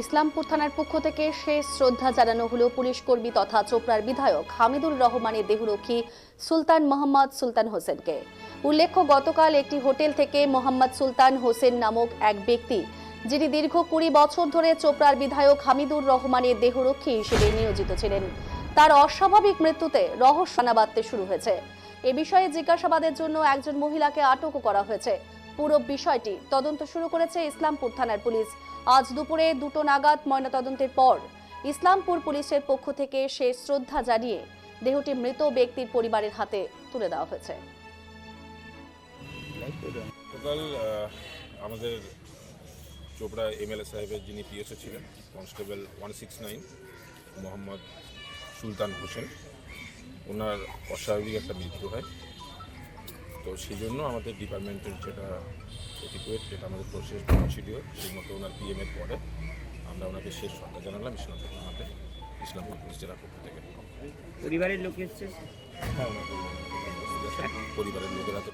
ইসলামপুর থানার পক্ষ থেকে শেষ শ্রদ্ধা জানানো হলো পুলিশ কর্মী তথা চোপড়ার বিধায়ক হামিদুর রহমানের দেহরক্ষী সুলতান মোহাম্মদ সুলতান হোসেনকে। উল্লেখ্য, গতকাল একটি হোটেল থেকে মোহাম্মদ সুলতান হোসেন নামক এক ব্যক্তি, যিনি দীর্ঘ কুড়ি বছর ধরে চোপড়ার বিধায়ক হামিদুর রহমানের দেহরক্ষী হিসেবে নিয়োজিত ছিলেন। তার অস্বাভাবিক মৃত্যুতে রহস্যানা বাঁধতে শুরু হয়েছে। এ বিষয়ে জিজ্ঞাসাবাদের জন্য একজন মহিলাকে আটকও করা হয়েছে। পুরো বিষয়টি তদন্ত শুরু করেছে ইসলামপুর থানার পুলিশ। আজ দুপুরে দুটো নাগাদ ময়নাতদন্তের পর ইসলামপুর পুলিশের পক্ষ থেকে শেষ শ্রদ্ধা জানিয়ে দেহটি মৃত ব্যক্তির পরিবারের হাতে তুলে দেওয়া হয়েছে। আমাদের চোপড়া এমএলএ সাহেবের যিনি পিএসও ছিলেন, constable one six nine Mohammad Sultan Hossain, ওনার অস্বাভাবিক একটা মৃত্যু হয়। তো সেই জন্য আমাদের ডিপার্টমেন্টের যেটা এটিকুয়েট যেটা আমাদের প্রসেস প্রসিডিওর সেই মতো ওনার পিএমের পরে আমরা ওনাকে শেষ শ্রদ্ধা জানালাম ইসলামপুর থানাতে ইসলামপুর পুলিশ জেলার পক্ষ থেকে। পরিবারের লোক এসছে? হ্যাঁ পরিবারের লোকেরা তো